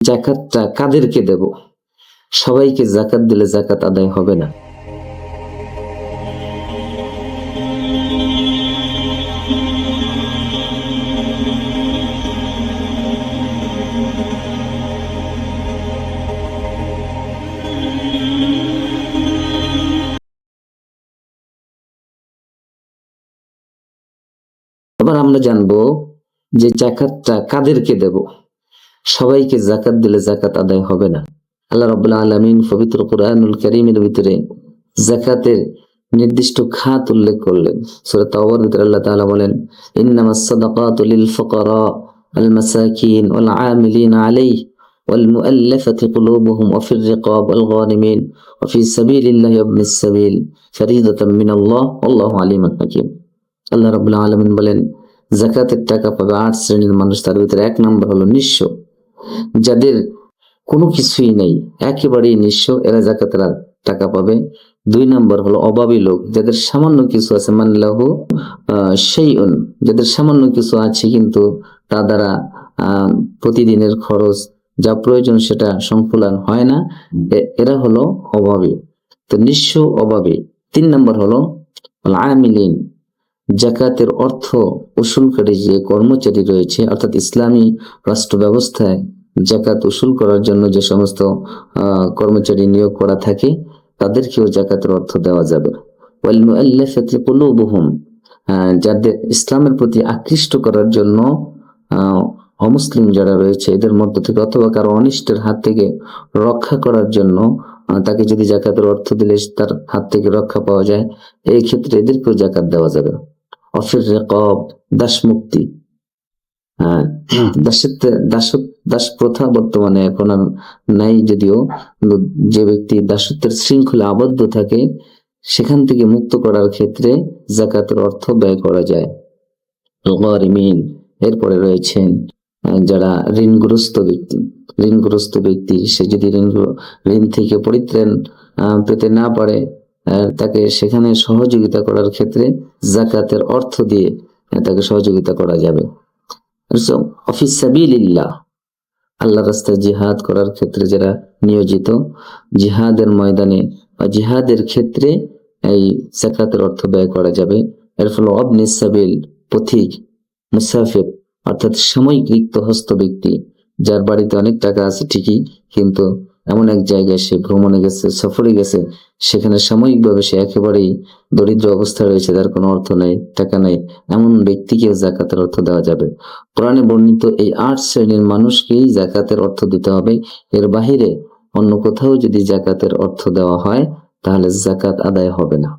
জাকাতটা কাদেরকে দেব? সবাইকে জাকাত দিলে জাকাত আদায় হবে না। এবার আমরা জানব যে জাকাতটা কাদেরকে দেব? সবাইকে জাকাত দিলে জাকাত আদায় হবে না আল্লাহ রাব্বুল আলামিন পবিত্র কোরআনুল কারীমের ভিতরে জাকাতের নির্দিষ্ট খাত উল্লেখ করলেন সূরা তাওবার ভিতরে আল্লাহ তাআলা বলেন ইন্নামাস সাদাকাতু লিল ফুকারা আল মাসাকিন ওয়াল আমিলিন আলাইহি والمؤلفة قلوبهم وفي الرقاب والغانمين وفي سبيل الله وابن السبيل فريضة من الله والله عليم حكيم আল্লাহ রাবুল আলমিন বলেন জাকাতের টাকা পাবে আট শ্রেণীর মানুষ তার ভিতরে এক নম্বর হলো নিঃস্ব যাদের কোনো কিছুই নেই, একেবারেই নিঃস্ব, এরা জাকাতের টাকা পাবে। দুই নম্বর হলো অভাবী লোক, যাদের সামান্য কিছু আছে মানলাহু সেই যাদের সামান্য কিছু আছে কিন্তু তা দ্বারা প্রতিদিনের খরচ যা প্রয়োজন সেটা সংকুলন হয় না। এরা হলো অভাবী। তো নিঃস্ব, অভাবী। তিন নম্বর হলো আমিলিন জাকাতের অর্থ উসুলকারী যে কর্মচারী রয়েছে, অর্থাৎ ইসলামী রাষ্ট্র ব্যবস্থায় জাকাত উসুল করার জন্য যে সমস্ত কর্মচারী নিয়োগ করা থাকে, তাদেরকেও জাকাতের অর্থ দেওয়া যাবে। যাদের ইসলামের প্রতি আকৃষ্ট করার জন্য অমুসলিম যারা রয়েছে, এদের মধ্য থেকে অথবা কারও অনিষ্টের হাত থেকে রক্ষা করার জন্য তাকে যদি জাকাতের অর্থ দিলে তার হাত থেকে রক্ষা পাওয়া যায়, এই ক্ষেত্রে এদেরকেও জাকাত দেওয়া যাবে। অফির রেকব দাস মুক্তি হ্যাঁ দাস প্রথা বর্তমানে এখন আর নাই যদিও। যে ব্যক্তি দাসত্বের শৃঙ্খলা আবদ্ধ থাকে সেখান থেকে মুক্ত করার ক্ষেত্রে জাকাতের অর্থ ব্যয় করা যায়। এরপরে রয়েছেন যারা ঋণগ্রস্ত ব্যক্তি। ঋণগ্রস্ত ব্যক্তি সে যদি ঋণ ঋণ থেকে পরিত্রাণ পেতে না পারে তাকে সেখানে সহযোগিতা করার ক্ষেত্রে জাকাতের অর্থ দিয়ে তাকে সহযোগিতা করা যাবে। অফিস আল্লাহ রাস্তায় জিহাদ করার ক্ষেত্রে যারা নিয়োজিত, জিহাদের ময়দানে বা জিহাদের ক্ষেত্রে এই জাকাতের অর্থ ব্যয় করা যাবে। এর ফলে অবনি সাবিল, পথিক, মুসাফির, অর্থাৎ সাময়িক রিক্ত হস্ত ব্যক্তি, যার বাড়িতে অনেক টাকা আছে ঠিকই, কিন্তু এমন এক জায়গায় সে ভ্রমণে গেছে, সফরে গেছে, সেখানে সাময়িকভাবে সে একেবারেই দরিদ্র অবস্থায় রয়েছে, তার কোনো অর্থ নেই, টাকা নেই, এমন ব্যক্তিকেও জাকাতের অর্থ দেওয়া যাবে। পুরাণে বর্ণিত এই আট শ্রেণির মানুষকেই জাকাতের অর্থ দিতে হবে। এর বাহিরে অন্য কোথাও যদি জাকাতের অর্থ দেওয়া হয়, তাহলে জাকাত আদায় হবে না।